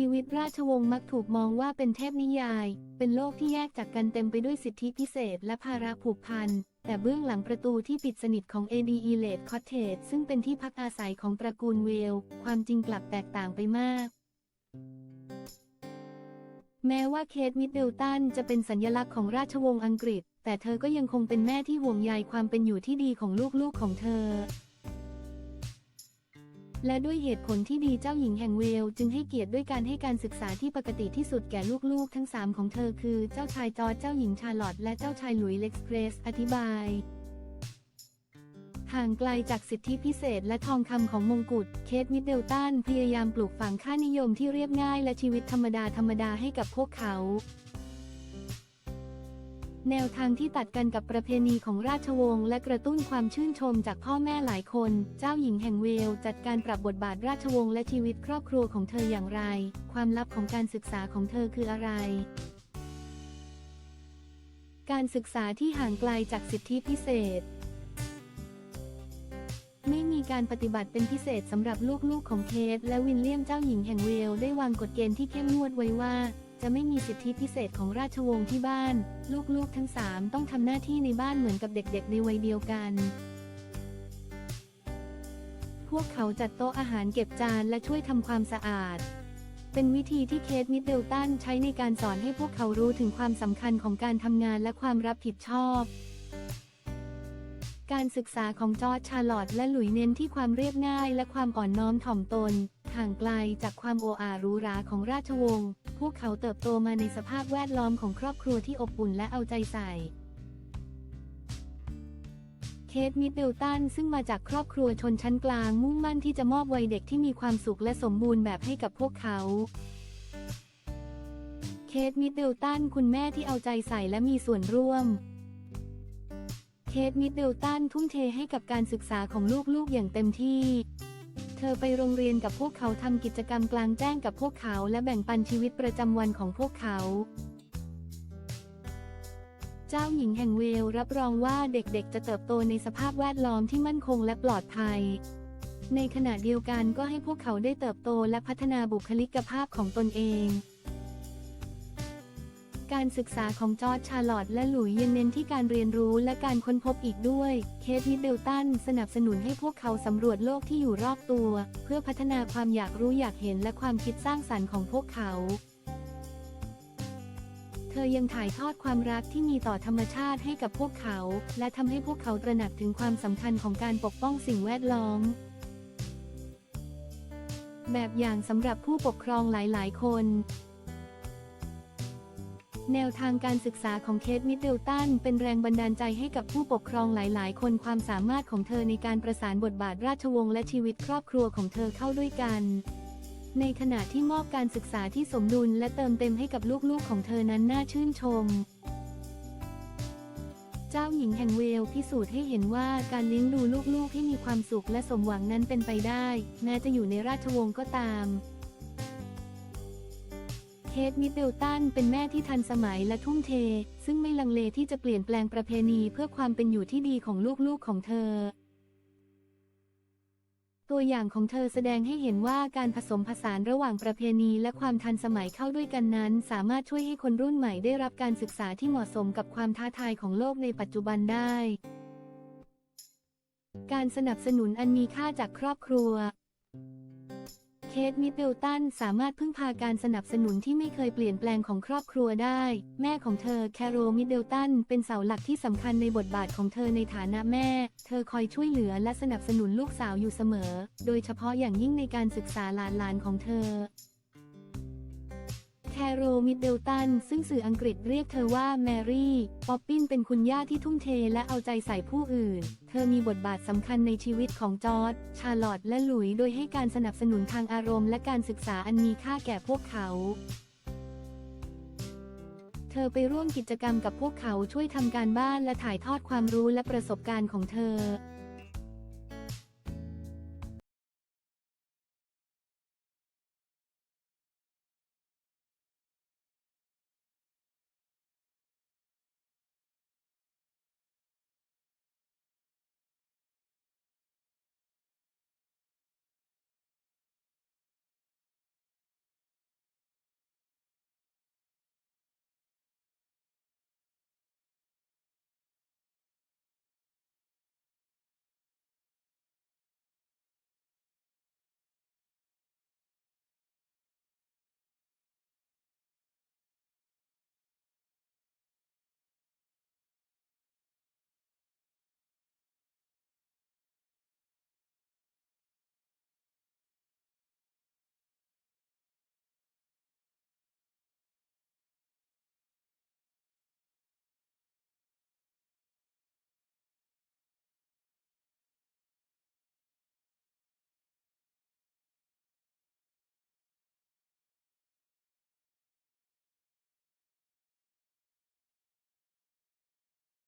ชีวิตราชวงศ์มักถูกมองว่าเป็นเทพนิยาย เป็นโลกที่แยกจากกันเต็มไปด้วยสิทธิพิเศษและภาระผูกพัน แต่เบื้องหลังประตูที่ปิดสนิทของ AD e l a t e Cottage ซึ่งเป็นที่พักอาศัยของตระกูลเวล ความจริงกลับแตกต่างไปมาก แม้ว่าเคทมิดเดิลตันจะเป็นสัญลักษณ์ของราชวงศ์อังกฤษ แต่เธอก็ยังคงเป็นแม่ที่ห่วงใยความเป็นอยู่ที่ดีของลูกๆของเธอ และด้วยเหตุผลที่ดีเจ้าหญิงแห่งเวลจึงให้เกียรติด้วยการให้การศึกษาที่ปกติที่สุดแก่ลูกๆ ทั้ง 3 ของเธอคือเจ้าชายจอร์จเจ้าหญิงชาร์ลอตและเจ้าชายหลุยส์เล็กเกรส อธิบาย ห่างไกลจากสิทธิพิเศษและทองคำของมงกุฎเคทมิดเดิลตันพยายามปลูกฝังค่านิยมที่เรียบง่ายและชีวิตธรรมดาธรรมดาให้กับพวกเขา แนวทางที่ตัดกันกับประเพณีของราชวงศ์และกระตุ้นความชื่นชมจากพ่อแม่หลายคน เจ้าหญิงแห่งเวลจัดการปรับบทบาทราชวงศ์และชีวิตครอบครัวของเธออย่างไร ความลับของการศึกษาของเธอคืออะไร การศึกษาที่ห่างไกลจากสิทธิพิเศษ ไม่มีการปฏิบัติเป็นพิเศษสำหรับลูกๆของเคทและวินเลียมเจ้าหญิงแห่งเวลได้วางกฎเกณฑ์ที่เข้มงวดไว้ว่า จะไม่มีสิทธิพิเศษของราชวงศ์ที่บ้าน ลูกๆทั้งสามต้องทำหน้าที่ในบ้านเหมือนกับเด็กๆ ในวัยเดียวกัน พวกเขาจัดโต๊ะอาหารเก็บจานและช่วยทำความสะอาด เป็นวิธีที่เคทมิดเดิลตันใช้ในการสอนให้พวกเขารู้ถึงความสำคัญของการทำงานและความรับผิดชอบ การศึกษาของจอร์จชาร์ลอตและหลุยเน้นที่ความเรียบง่ายและความอ่อนน้อมถ่อมตน ห่างไกลจากความโออาหรูหราของราชวงศ์ พวกเขาเติบโตมาในสภาพแวดล้อมของครอบครัวที่อบอุ่นและเอาใจใส่ เคทมิดเดิลตันซึ่งมาจากครอบครัวชนชั้นกลางมุ่งมั่นที่จะมอบวัยเด็กที่มีความสุขและสมบูรณ์แบบให้กับพวกเขาเคทมิดเดิลตันคุณแม่ที่เอาใจใส่และมีส่วนร่วม เคทมิดเดิลตันทุ่มเทให้กับการศึกษาของลูกๆอย่างเต็มที่ เธอไปโรงเรียนกับพวกเขาทำกิจกรรมกลางแจ้งกับพวกเขาและแบ่งปันชีวิตประจำวันของพวกเขา เจ้าหญิงแห่งเวลรับรองว่าเด็กๆ จะเติบโตในสภาพแวดล้อมที่มั่นคงและปลอดภัย ในขณะเดียวกันก็ให้พวกเขาได้เติบโตและพัฒนาบุคลิกภาพของตนเอง การศึกษาของจอร์จชาร์ลอตและหลุยยังเน้นที่การเรียนรู้และการค้นพบอีกด้วย เคทมิดเดลตันสนับสนุนให้พวกเขาสำรวจโลกที่อยู่รอบตัว เพื่อพัฒนาความอยากรู้อยากเห็นและความคิดสร้างสรรค์ของพวกเขาเธอยังถ่ายทอดความรักที่มีต่อธรรมชาติให้กับพวกเขา และทำให้พวกเขาตระหนักถึงความสำคัญของการปกป้องสิ่งแวดล้อม แบบอย่างสำหรับผู้ปกครองหลาย ๆ คน แนวทางการศึกษาของเคทมิดเดิลตันเป็นแรงบันดาลใจให้กับผู้ปกครองหลาย ๆ คนความสามารถของเธอในการประสานบทบาทราชวงศ์และชีวิตครอบครัวของเธอเข้าด้วยกัน ในขณะที่มอบการศึกษาที่สมดุลและเติมเต็มให้กับลูก ๆ ของเธอนั้นน่าชื่นชม เจ้าหญิงแห่งเวลพิสูจน์ให้เห็นว่าการเลี้ยงดูลูก ๆ ให้มีความสุขและสมหวังนั้นเป็นไปได้แม้จะอยู่ในราชวงศ์ก็ตาม เคทมิดเดลตันเป็นแม่ที่ทันสมัยและทุ่มเท ซึ่งไม่ลังเลที่จะเปลี่ยนแปลงประเพณีเพื่อความเป็นอยู่ที่ดีของลูกๆของเธอ ตัวอย่างของเธอแสดงให้เห็นว่าการผสมผสานระหว่างประเพณีและความทันสมัยเข้าด้วยกันนั้น สามารถช่วยให้คนรุ่นใหม่ได้รับการศึกษาที่เหมาะสมกับความท้าทายของโลกในปัจจุบันได้ การสนับสนุนอันมีค่าจากครอบครัว เคทมิดเดิลตันสามารถพึ่งพาการสนับสนุนที่ไม่เคยเปลี่ยนแปลงของครอบครัวได้ แม่ของเธอแคโรมิดเดิลตันเป็นเสาหลักที่สำคัญในบทบาทของเธอในฐานะแม่ เธอคอยช่วยเหลือและสนับสนุนลูกสาวอยู่เสมอ โดยเฉพาะอย่างยิ่งในการศึกษาหลานๆของเธอ แคโร มิดเดลตัน ซึ่งสื่ออังกฤษเรียกเธอว่าแมรี่ ป๊อปปินเป็นคุณย่าที่ทุ่มเทและเอาใจใส่ผู้อื่น เธอมีบทบาทสำคัญในชีวิตของจอร์จชาร์ลอตและหลุย โดยให้การสนับสนุนทางอารมณ์และการศึกษาอันมีค่าแก่พวกเขาเธอไปร่วมกิจกรรมกับพวกเขาช่วยทำการบ้านและถ่ายทอดความรู้และประสบการณ์ของเธอ